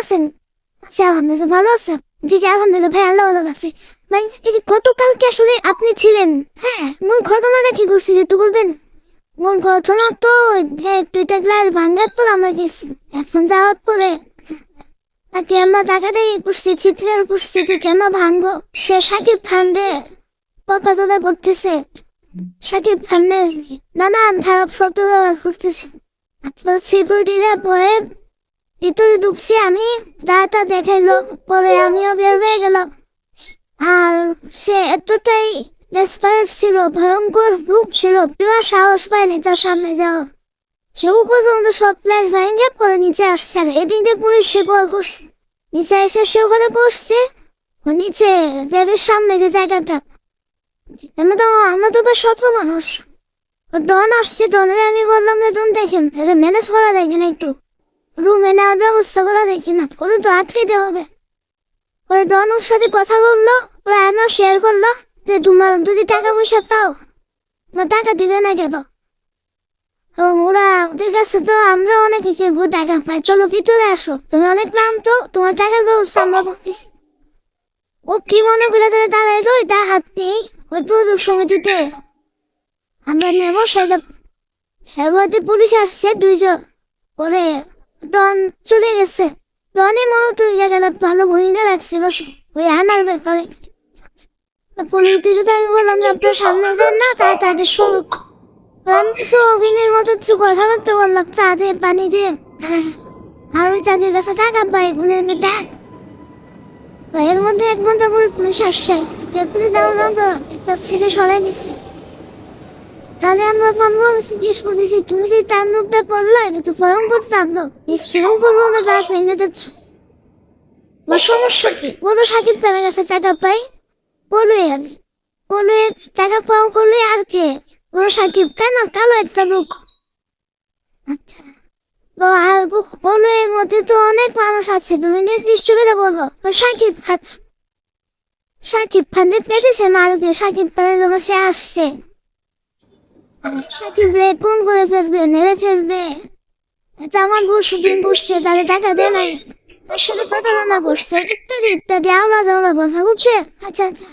আছেন আচ্ছা আলহামদুলিল্লাহ ভালো আছে জি জি আলহামদুলিল্লাহ ভাই আল্লাহ ভালো আছে ভাই এই যে গতকালকে আসলে আপনি ছিলেন। হ্যাঁ মূল ঘটনাটা কি করছি একটু বলবেন মূল ঘটনা তো দুইটা গ্লাস ভাঙ্গার পর আমরা গেছি এখন যাওয়ার পরে তাকে আমরা টাকাটা ইয়ে করছি চিত্রের করছি যে কেন ভাঙবো সে সাকিব খানরে পকা তোলা করতেছে সাকিব খানের নানান খারাপ শব্দ ব্যবহার করতেছে আপনার সিকিউরিটিরা ভয়ে ভিতরে ঢুকছি আমি। দাটা দেখাইলো, পরে আমিও বের হয়ে গেলাম। আর সে এতটাই ডেসপারেট ছিল, ভয়ঙ্কর রূপ ছিল কেউ সাহস পায়নি তার সামনে যাওয়া সেও পর্যন্ত সব প্ল্যান ভেঙে পরে নিচে আসছে আর এদিকে পুলিশ সে কল করছে নিচে এসে সে ওখানে বসছে। নিচে, দেবের সামনে যে জায়গাটা। আমি তো আমরা তো শত মানুষ। ডন আসছে, ডনের আমি বললাম যে, ডন দেখেন এটা ম্যানেজ করা দেখেন একটু। রুমে নেওয়ার ব্যবস্থা করা দেখি না। ওদের তো আটকে দেওয়া হবে। ওরা ডন ওর সাথে কথা বলল, ওরা আমিও শেয়ার করল যে তোমার যদি টাকা পয়সা পাও, তোমার টাকা দিবে না কেন? এবং ওরা ওদের কাছে তো আমরা অনেকে কেবো টাকা পাই। চলো ভিতরে আসো। তুমি অনেক নাম তো তোমার টাকার ব্যবস্থা আমরা ও কি মনে করে ধরে দাঁড়াইলো? তার হাত নেই। ওই প্রযোগ সমিতিতে আমরা নেব, সেটা সেবাতে পুলিশ আসছে দুইজন। পরে ডন চলে গেছে। ডনই মূলত ওই জায়গাটা ভালো ভূমিকা রাখছে ওই আনার ব্যাপারে। দুজনে আমি বললাম যে, আপনার সামনে যান না তাদের আমি অভিনয়ের মতো কিছু বললাম। চা দিয়ে পানি দিয়ে আর ওই চাঁদের কাছে টাকা পাই বলে আমি ডাক। এর মধ্যে এক ঘণ্টা পরে পুলিশ আসছে। দাও না ছেলে সরাই দিচ্ছে তাহলে আমরা বলব জিজ্ঞেস করেছি তুমি যে তাণ্ডবটা পড়ল এটা তো ভয়ঙ্কর তাণ্ডব। নিশ্চয়ই করব না তার ভেঙে দিচ্ছ। বা সমস্যা কি? বলো সাকিব তার কাছে টাকা পাই বলোই আমি বলে টাকা পাও করলে আর কে? বলো সাকিব কেন কালো একটা লোক। আচ্ছা। আর বলো এর মধ্যে তো অনেক মানুষ আছে তুমি নির্দিষ্ট করে বলো। সাকিব খান সাকিব খানের পেটেছে মারুকে সাকিব খানের জন্য সে আসছে। সাকিব রে, ফোন করে ফেলবে, মেরে ফেলবে। জামাল বউ শুটিং করছে তাহলে টাকা দেয় নাই। তার সাথে প্রতারণা করছে ইত্যাদি ইত্যাদি আমরা জানা কথা, বুঝছে? আচ্ছা আচ্ছা।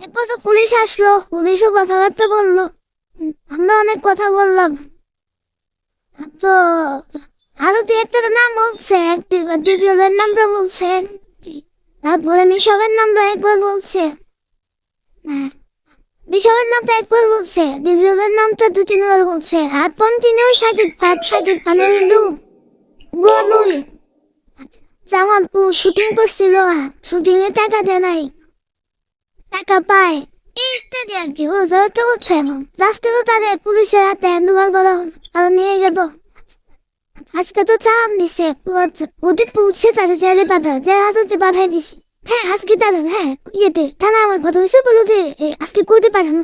এরপর তো পুলিশ আসলো, পুলিশও কথাবার্তা বলল। আমরা অনেক কথা বললাম। তো আরও দু একটা নাম বলছে ডিপিওলের নামটা বলছে। তারপরে মিশবের নামটা একবার বলছে। হ্যাঁ। বিশালের নামটা একবার বলছে ডিপিওলের নামটা দু তিনবার বলছে আর কন্টিনিউ সাকিব খান সাকিব খানের লুক জামাল শুটিং করছিল। শুটিং এ টাকা দেয় নাই। টাকা পায়। ইত্যাদি আর কি বুঝতে তো হচ্ছে এখন। লাস্টে তো তাদের পুলিশের হাতে হ্যান্ডওভার করা আর নিয়ে গেল। আজকে তো দিছে। পৌঁছে তাদের জেলে পাঠা যে হাজতে দিছে। হ্যাঁ আজকে দাদা হ্যাঁ ইয়েতে থানা আমার কথা হয়েছে বলো যে আজকে করতে পাঠানো